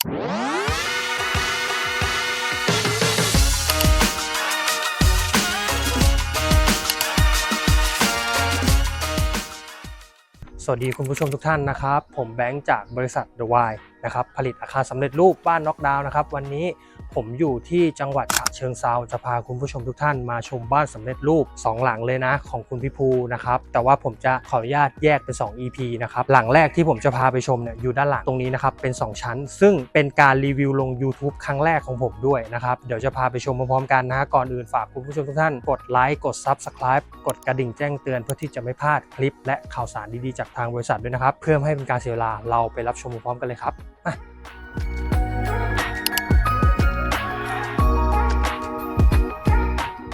สวัสดีคุณผู้ชมทุกท่านนะครับ ผมแบงค์จากบริษัท The Y นะครับผลิตอาคารสำเร็จรูปบ้านน็อกดาวน์นะครับวันนี้ผมอยู่ที่จังหวัดฉะเชิงเซาจะพาคุณผู้ชมทุกท่านมาชมบ้านสำเร็จรูป 2 หลังเลยนะของคุณพิภูนะครับแต่ว่าผมจะขออนุญาตแยกเป็น 2 EP นะครับหลังแรกที่ผมจะพาไปชมเนี่ยอยู่ด้านหลังตรงนี้นะครับเป็น 2 ชั้น ซึ่งเป็นการรีวิวลง YouTube ครั้งแรกของผมด้วยนะครับเดี๋ยวจะพาไปชมพร้อมๆกันนะก่อนอื่นฝากคุณผู้ชมทุกท่านกดไลค์กด Subscribe กดกระดิ่งแจ้งเตือนเพื่อที่จะไม่พลาดคลิป และข่าวสารดีๆจากทางบริษัทด้วยนะครับเพื่อให้เป็นการเสียเวลาเราไปรับชมพร้อมกันเลยครับ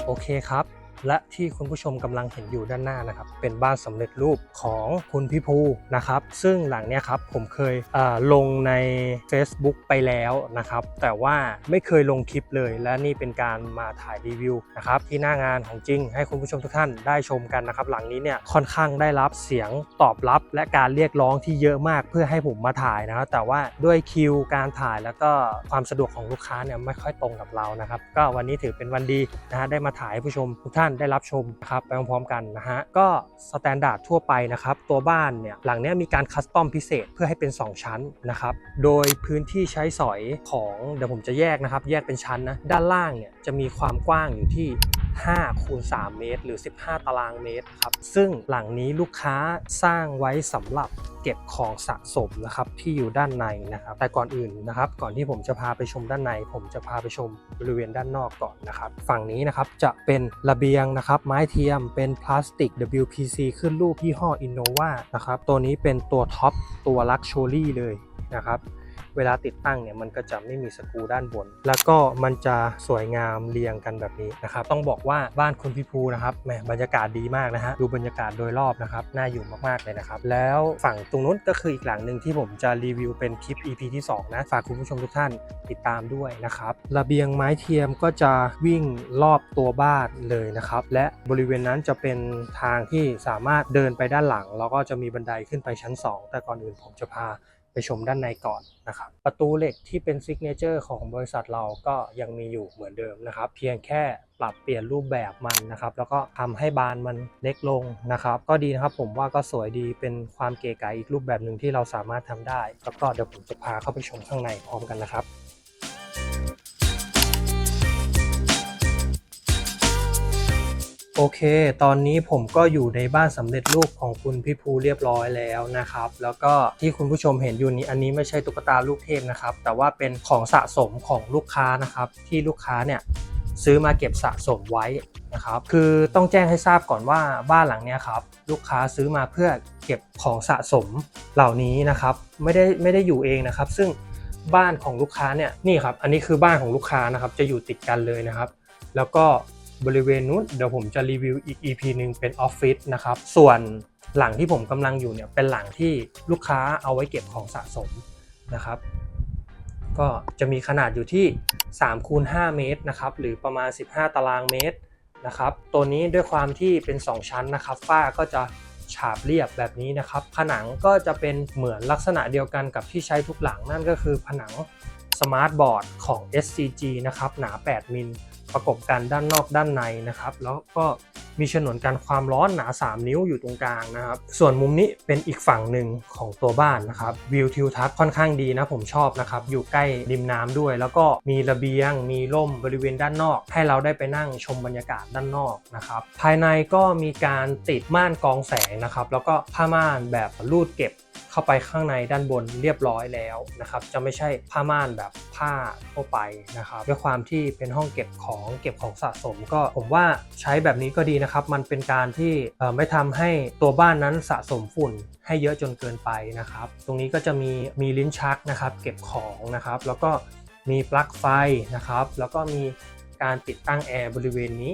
โอเคครับ และที่คุณผู้ชมกำลังเห็นอยู่ด้านหน้านะครับ เป็นบ้านสำเร็จรูปของคุณพิภูนะครับ ซึ่งหลังเนี้ยครับผมเคยลงใน Facebook ไปแล้วนะครับ แต่ว่าไม่เคยลงคลิปเลย และนี่เป็นการมาถ่ายรีวิวนะครับที่หน้างานของจริง ให้คุณผู้ชมทุกท่านได้ชมกันนะครับ หลังนี้เนี่ยค่อนข้างได้รับเสียงตอบรับ และการเรียกร้องที่เยอะมากเพื่อให้ผมมาถ่ายนะครับแต่ว่าด้วยคิวการถ่ายแล้วก็ความสะดวกของลูกค้าเนี่ยไม่ค่อยตรงกับเรานะครับ ก็วันนี้ถือเป็นวันดีนะฮะได้มาถ่ายให้ผู้ชมทุกท่านได้รับชมนะครับไปพร้อมๆกันนะฮะก็สแตนดาร์ดทั่วไปนะครับตัวบ้านเนี่ยหลังนี้มีการคัสตอมพิเศษเพื่อให้เป็น 2 ชั้นนะครับโดยพื้นที่ใช้สอยของเดี๋ยวผมจะแยกนะครับแยกเป็นชั้นนะด้านล่างเนี่ยจะมีความกว้างอยู่ที่ 5คูณ3เมตร หรือ 15 ตารางเมตรครับ ซึ่งหลังนี้ลูกค้าสร้างไว้สำหรับเก็บของสะสมนะครับที่อยู่ด้านในนะครับ แต่ก่อนอื่นนะครับ ก่อนที่ผมจะพาไปชมด้านใน ผมจะพาไปชมบริเวณด้านนอกก่อนนะครับ ฝั่งนี้นะครับจะเป็นระเบียงนะครับ ไม้เทียมเป็นพลาสติก WPC ขึ้นรูปยี่ห้อ Innova นะครับ ตัวนี้เป็นตัวท็อปตัว Luxury เลยนะครับ เวลาติดตั้งเนี่ยมันก็จะไม่มีสกรูด้านบน แล้วก็มันจะสวยงามเรียงกันแบบนี้นะครับต้องบอกว่าบ้านคุณพี่ภูนะครับแหมบรรยากาศดีมากนะฮะดูบรรยากาศโดยรอบนะครับน่าอยู่มากๆเลยนะครับแล้วฝั่งตรงนู้นก็คืออีกหลังหนึ่งที่ผมจะรีวิวเป็นคลิป EP ที่2นะฝากคุณผู้ชมทุกท่านติดตามด้วยนะครับระเบียงไม้เทียมก็จะวิ่งรอบตัวบ้านเลยนะครับและบริเวณนั้นจะเป็นทางที่สามารถเดินไปด้านหลัง แล้วก็จะมีบันไดขึ้นไปชั้น 2 แต่ก่อนอื่นผมจะพา ไปชมด้านในก่อนนะครับ ประตูเหล็กที่เป็นซิกเนเจอร์ของบริษัทเราก็ยังมีอยู่เหมือนเดิมนะครับ เพียงแค่ปรับเปลี่ยนรูปแบบมันนะครับ แล้วก็ทำให้บานมันเล็กลงนะครับ ก็ดีนะครับผมว่าก็สวยดีเป็นความเก๋ไก๋อีกรูปแบบหนึ่งที่เราสามารถทำได้ แล้วก็เดี๋ยวผมจะพาเข้าไปชมข้างในพร้อมกันนะครับ โอเค ตอนนี้ผมก็อยู่ในบ้านสำเร็จรูปของคุณพี่ภูเรียบร้อยแล้วนะครับ แล้วก็ที่คุณผู้ชมเห็นอยู่นี้อันนี้ไม่ใช่ตุ๊กตาลูกเทพนะครับ แต่ว่าเป็นของสะสมของลูกค้านะครับ ที่ลูกค้าเนี่ยซื้อมาเก็บสะสมไว้นะครับ คือต้องแจ้งให้ทราบก่อนว่าบ้านหลังเนี้ยครับลูกค้าซื้อมาเพื่อเก็บของสะสมเหล่านี้นะครับ ไม่ได้ไม่ได้อยู่เองนะครับ ซึ่งบ้านของลูกค้าเนี่ยนี่ครับ อันนี้คือบ้านของลูกค้านะครับ จะอยู่ติดกันเลยนะครับ แล้วก็ บริเวณนู้นเดี๋ยวผมจะรีวิวอีก EP หนึ่งเป็นออฟฟิศนะครับ ส่วนหลังที่ผมกำลังอยู่เนี่ยเป็นหลังที่ลูกค้าเอาไว้เก็บของสะสมนะครับ ก็จะมีขนาดอยู่ที่3คูณ5เมตรนะครับ หรือประมาณ 15 ตารางเมตรนะครับ ตัวนี้ด้วยความที่เป็น 2 ชั้นนะครับ ฝ้าก็จะฉาบเรียบแบบนี้นะครับ ผนังก็จะเป็นเหมือนลักษณะเดียวกันกับที่ใช้ทุกหลังนั่นก็คือผนังสมาร์ทบอร์ดของ SCG นะครับ หนา 8 มิล ประกบกันด้านนอกด้านในนะครับ แล้วก็มีฉนวนกันความร้อนหนา 3 นิ้วอยู่ตรงกลางนะครับ ส่วนมุมนี้เป็นอีกฝั่งหนึ่งของตัวบ้านนะครับวิวทิวทัศน์ค่อนข้างดีนะผมชอบนะครับ อยู่ใกล้ริมน้ำด้วย แล้วก็มีระเบียง มีร่มบริเวณด้านนอก ให้เราได้ไปนั่งชมบรรยากาศด้านนอกนะครับ ภายในก็มีการติดม่านกองแสงนะครับ แล้วก็ผ้าม่านแบบรูดเก็บ เข้าไปข้างในด้านบนเรียบร้อยแล้วนะครับ จะไม่ใช่ผ้าม่านแบบผ้าทั่วไปนะครับ ด้วยความที่เป็นห้องเก็บของเก็บของสะสม ก็ผมว่าใช้แบบนี้ก็ดีนะครับ มันเป็นการที่ไม่ทำให้ตัวบ้านนั้นสะสมฝุ่นให้เยอะจนเกินไปนะครับ ตรงนี้ก็จะมีมีลิ้นชักนะครับ เก็บของนะครับ แล้วก็มีปลั๊กไฟนะครับ แล้วก็มีการติดตั้งแอร์บริเวณนี้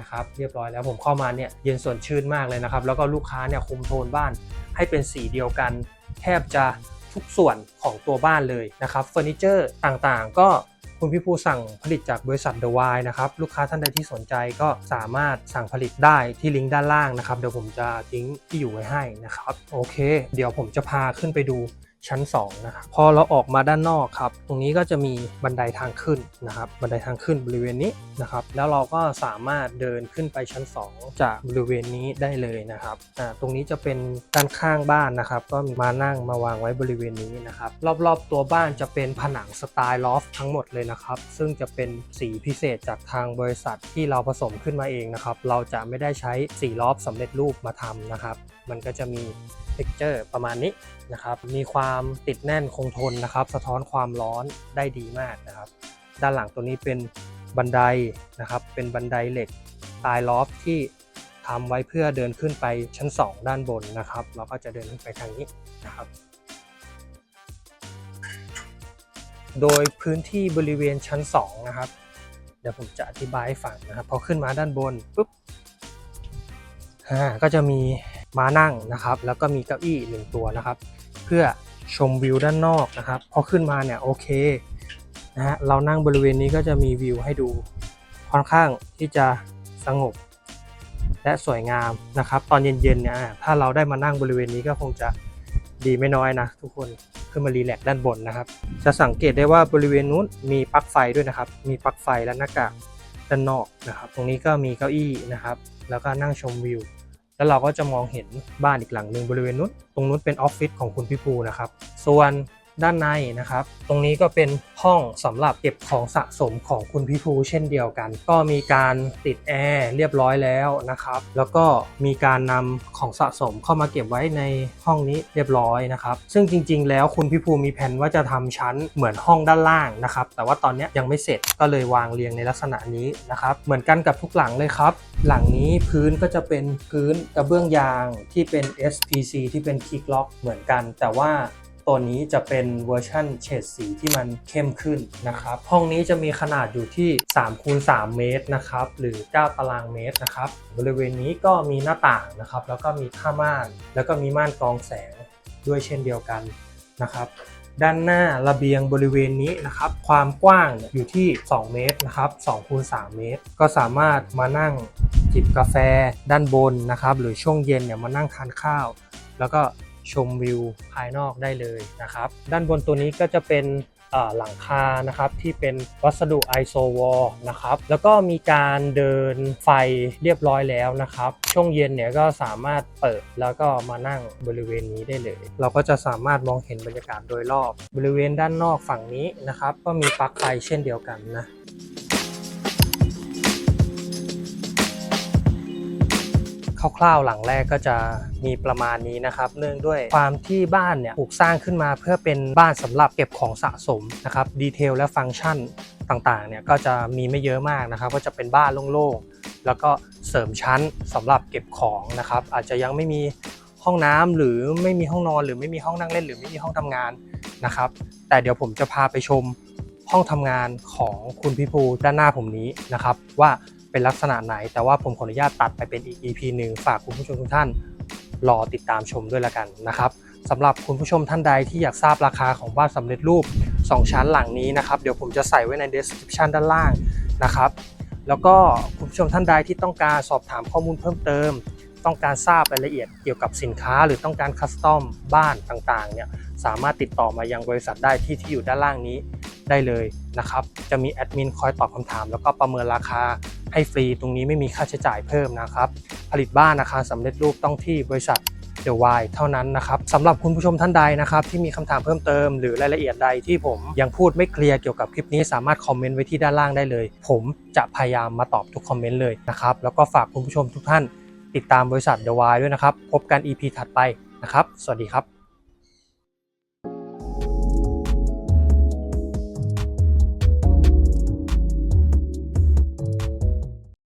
นะครับเรียบร้อยแล้วผมเข้ามาเนี่ยเย็นสดชื่นมากเลยนะครับ แล้วก็ลูกค้าเนี่ยคุมโทนบ้านให้เป็นสีเดียวกัน แทบจะทุกส่วนของตัวบ้านเลยนะครับเฟอร์นิเจอร์ต่างๆ ก็คุณพี่ภูสั่งผลิตจากบริษัท The Y นะครับลูกค้าท่านใดที่สนใจก็สามารถสั่งผลิตได้ที่ลิงก์ด้านล่างนะครับเดี๋ยวผมจะทิ้งที่อยู่ไว้ให้นะครับโอเค เดี๋ยวผมจะพาขึ้นไปดู ชั้น2นะครับพอเราออกมาด้านนอกครับ ตรงนี้ก็จะมีบันไดทางขึ้นนะครับ บันไดทางขึ้นบริเวณนี้นะครับ แล้วเราก็สามารถเดินขึ้นไปชั้น 2 จากบริเวณนี้ได้เลยนะครับอ่าตรงนี้จะเป็นด้านข้างบ้านนะครับ ก็มีมานั่งมาวางไว้บริเวณนี้นะครับ รอบๆตัวบ้านจะเป็นผนังสไตล์ลอฟทั้งหมดเลยนะครับ ซึ่งจะเป็นสีพิเศษจากทางบริษัทที่เราผสมขึ้นมาเองนะครับ เราจะไม่ได้ใช้สีลอฟสำเร็จรูปมาทำนะครับ มันก็จะมีเท็กเจอร์ประมาณนี้นะครับมีความติดแน่นคงทนนะครับ สะท้อนความร้อนได้ดีมากนะครับ ด้านหลังตัวนี้เป็นบันไดนะครับ เป็นบันไดเหล็กสไตล์ลอฟที่ทำไว้เพื่อเดินขึ้นไปชั้น 2 ด้านบนนะครับเราก็จะเดินขึ้นไปทางนี้นะครับ โดยพื้นที่บริเวณชั้น 2 นะครับ เดี๋ยวผมจะอธิบายให้ฟังนะครับพอขึ้นมาด้านบนปุ๊บก็จะมีม้านั่งนะครับ แล้วก็มีเก้าอี้หนึ่งตัวนะครับ เพื่อชมวิวด้านนอกนะครับ พอขึ้นมาเนี่ยโอเคนะฮะเรานั่งบริเวณนี้ก็จะมีวิวให้ดูค่อนข้างที่จะสงบ และสวยงามนะครับ ตอนเย็นๆเนี่ยถ้าเราได้มานั่งบริเวณนี้ก็คงจะดีไม่น้อยนะ ทุกคนขึ้นมารีแลกซ์ด้านบนนะครับ จะสังเกตได้ว่าบริเวณนู้นมีปลั๊กไฟด้วยนะครับ มีปลั๊กไฟและหน้ากากด้านนอกนะครับ ตรงนี้ก็มีเก้าอี้นะครับ แล้วก็นั่งชมวิว แล้วเราก็จะมองเห็นบ้านอีกหลังหนึ่งบริเวณนู้น ตรงนู้นเป็นออฟฟิศของคุณพี่ภูนะครับ ส่วน ด้านในนะครับ ตรงนี้ก็เป็นห้องสำหรับเก็บของสะสมของคุณพี่ภูเช่นเดียวกัน ก็มีการติดแอร์เรียบร้อยแล้วนะครับ แล้วก็มีการนำของสะสมเข้ามาเก็บไว้ในห้องนี้เรียบร้อยนะครับ ซึ่งจริง ๆ แล้วคุณพี่ภูมีแผนว่าจะทำชั้นเหมือนห้องด้านล่างนะครับ แต่ว่าตอนนี้ยังไม่เสร็จก็เลยวางเรียงในลักษณะนี้นะครับ เหมือนกันกับทุกหลังเลยครับ หลังนี้พื้นก็จะเป็นพื้นกระเบื้องยางที่เป็น SPC ที่เป็นค i กล็อกเหมือนกัน แต่ว่า ตัวนี้จะเป็นเวอร์ชั่นเฉดสีที่มันเข้มขึ้นนะครับ ห้องนี้จะมีขนาดอยู่ที่3คูณ3เมตรนะครับหรือ 9 ตารางเมตรนะครับ บริเวณนี้ก็มีหน้าต่างนะครับ แล้วก็มีผ้าม่าน แล้วก็มีม่านกรองแสงด้วยเช่นเดียวกันนะครับด้านหน้าระเบียงบริเวณนี้นะครับ ความกว้างอยู่ที่ 2 เมตรนะครับ2คูณ3เมตร ก็สามารถมานั่งจิบกาแฟด้านบนนะครับ หรือช่วงเย็นเนี่ยมานั่งทานข้าว แล้วก็ ชมวิวภายนอกได้เลยนะครับ ด้านบนตัวนี้ก็จะเป็นหลังคานะครับที่เป็นวัสดุไอโซวอลนะครับแล้วก็มีการเดินไฟเรียบร้อยแล้วนะครับ ช่วงเย็นเนี่ยก็สามารถเปิดแล้วก็มานั่งบริเวณนี้ได้เลย เราก็จะสามารถมองเห็นบรรยากาศโดยรอบ บริเวณด้านนอกฝั่งนี้นะครับ ก็มีปลั๊กไฟเช่นเดียวกันนะ คร่าวๆหลังแรกก็จะมีประมาณนี้นะครับ เนื่องด้วยความที่บ้านเนี่ยถูกสร้างขึ้นมาเพื่อเป็นบ้านสำหรับเก็บของสะสมนะครับดีเทลและฟังก์ชันต่างๆเนี่ยก็จะมีไม่เยอะมากนะครับ ก็จะเป็นบ้านโล่งๆ แล้วก็เสริมชั้นสำหรับเก็บของนะครับ อาจจะยังไม่มีห้องน้ำหรือไม่มีห้องนอน หรือไม่มีห้องนั่งเล่น หรือไม่มีห้องทำงานนะครับ แต่เดี๋ยวผมจะพาไปชมห้องทำงานของคุณพี่ภูด้านหน้าผมนี้นะครับ ว่า เป็นลักษณะไหน แต่ว่าผมขออนุญาตตัดไปเป็นอีก EP หนึ่งฝากคุณผู้ชมทุกท่านรอติดตามชมด้วยละกันนะครับสำหรับคุณผู้ชมท่านใดที่อยากทราบราคาของบ้านสำเร็จรูป 2 ชั้นหลังนี้นะครับ เดี๋ยวผมจะใส่ไว้ใน description ด้านล่างนะครับ แล้วก็คุณผู้ชมท่านใดที่ต้องการสอบถามข้อมูลเพิ่มเติม ต้องการทราบรายละเอียดเกี่ยวกับสินค้า หรือต้องการคัสตอมบ้านต่างๆเนี่ยสามารถติดต่อมายังบริษัทได้ที่ที่อยู่ด้านล่างนี้ได้เลยนะครับ จะมีแอดมินคอยตอบคำถามแล้วก็ประเมินราคา ให้ฟรีตรงนี้ไม่มีค่าใช้จ่ายเพิ่มนะครับ ผลิตบ้านอาคารสำเร็จรูปต้องที่บริษัทเดอะวายเท่านั้นนะครับสำหรับคุณผู้ชมท่านใดนะครับ ที่มีคำถามเพิ่มเติมหรือรายละเอียดใดที่ผมยังพูดไม่เคลียร์เกี่ยวกับคลิปนี้สามารถคอมเมนต์ไว้ที่ด้านล่างได้เลย ผมจะพยายามมาตอบทุกคอมเมนต์เลยนะครับแล้วก็ฝากคุณผู้ชมทุกท่าน ติดตามบริษัทเดอะวายด้วยนะครับ พบกัน EP ถัดไปนะครับ สวัสดีครับ